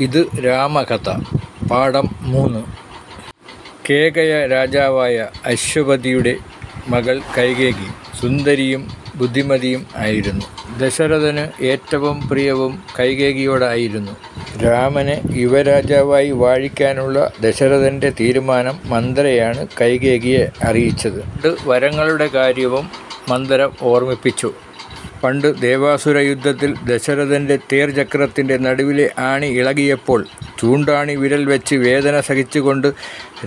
ഇത് രാമകഥ പാഠം മൂന്ന്. കേകയ രാജാവായ അശ്വപതിയുടെ മകൾ കൈകേകി സുന്ദരിയും ബുദ്ധിമതിയും ആയിരുന്നു. ദശരഥന് ഏറ്റവും പ്രിയവും കൈകേകിയോടായിരുന്നു. രാമനെ യുവരാജാവായി വാഴിക്കാനുള്ള ദശരഥന്റെ തീരുമാനം മന്ദരയാണ് കൈകേകിയെ അറിയിച്ചത്. വരങ്ങളുടെ കാര്യവും മന്ദരം ഓർമ്മിപ്പിച്ചു. പണ്ട് ദേവാസുര യുദ്ധത്തിൽ ദശരഥന്റെ തേർചക്രത്തിന്റെ നടുവിലെ ആണി ഇളകിയപ്പോൾ ചൂണ്ടാണി വിരൽ വെച്ച് വേദന സഹിച്ചുകൊണ്ട്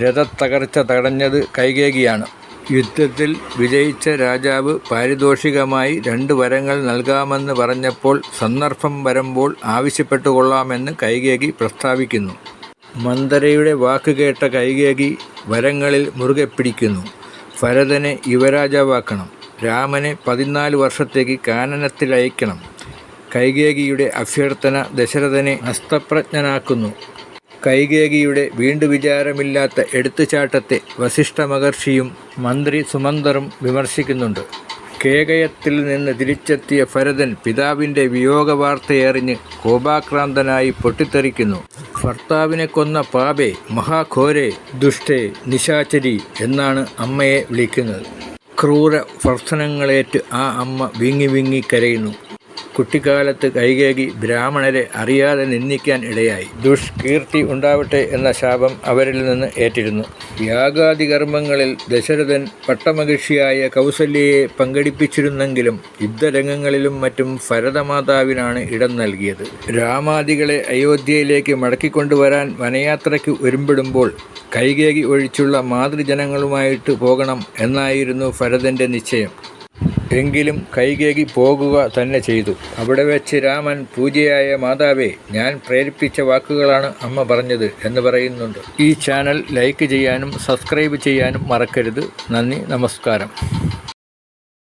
രഥത്തകർച്ച തടഞ്ഞത് കൈകേകിയാണ്. യുദ്ധത്തിൽ വിജയിച്ച രാജാവ് പാരിതോഷികമായി രണ്ട് വരങ്ങൾ നൽകാമെന്ന് പറഞ്ഞപ്പോൾ സന്ദർഭം വരുമ്പോൾ ആവശ്യപ്പെട്ടുകൊള്ളാമെന്ന് കൈകേകി പ്രസ്താവിക്കുന്നു. മന്ദരയുടെ വാക്ക് കേട്ട കൈകേകി വരങ്ങളിൽ മുറുകെ പിടിക്കുന്നു. ഭരതനെ യുവരാജാവാക്കണം. രാമനെ പതിനാല് വർഷത്തേക്ക് കാനനത്തിലയക്കണം. കൈകേകിയുടെ അഭ്യർത്ഥന ദശരഥനെ അസ്തപ്രജ്ഞനാക്കുന്നു. കൈകേകിയുടെ വീണ്ടു വിചാരമില്ലാത്ത എടുത്തുചാട്ടത്തെ വസിഷ്ഠ മഹർഷിയും മന്ത്രി സുമന്തറും വിമർശിക്കുന്നുണ്ട്. കേകയത്തിൽ നിന്ന് തിരിച്ചെത്തിയ ഭരതൻ പിതാവിന്റെ വിയോഗ വാർത്തയറിഞ്ഞ് കോപാക്രാന്തനായി പൊട്ടിത്തെറിക്കുന്നു. ഭർത്താവിനെ കൊന്ന പാപേ മഹാഘോരെ ദുഷ്ടേ നിശാചരി എന്നാണ് അമ്മയെ വിളിക്കുന്നത്. ക്രൂര ഭർസനങ്ങളേറ്റ് ആ അമ്മ വിങ്ങി വിങ്ങി കരയുന്നു. കുട്ടിക്കാലത്ത് കൈകേകി ബ്രാഹ്മണരെ അറിയാതെ നിന്ദിക്കാൻ ഇടയായി. ദുഷ്കീർത്തി ഉണ്ടാവട്ടെ എന്ന ശാപം അവരിൽ നിന്ന് ഏറ്റിരുന്നു. യാഗാദി കർമ്മങ്ങളിൽ ദശരഥൻ പട്ടമഹിഷിയായ കൗസല്യയെ പങ്കെടുപ്പിച്ചിരുന്നെങ്കിലും യുദ്ധരംഗങ്ങളിലും മറ്റും ഭരതമാതാവിനാണ് ഇടം നൽകിയത്. രാമാദികളെ അയോധ്യയിലേക്ക് മടക്കിക്കൊണ്ടുവരാൻ വനയാത്രയ്ക്ക് ഒരുമ്പിടുമ്പോൾ കൈകേകി ഒഴിച്ചുള്ള മാതൃജനങ്ങളുമായിട്ട് പോകണം എന്നായിരുന്നു ഭരതന്റെ നിശ്ചയം. എങ്കിലും കൈകേകി പോകുക തന്നെ ചെയ്തു. അവിടെ വെച്ച് രാമൻ പൂജയായ മാതാവേ ഞാൻ പ്രേരിപ്പിച്ച വാക്കുകളാണ് അമ്മ പറഞ്ഞത് എന്ന് പറയുന്നുണ്ട്. ഈ ചാനൽ ലൈക്ക് ചെയ്യാനും സബ്സ്ക്രൈബ് ചെയ്യാനും മറക്കരുത്. നന്ദി നമസ്കാരം.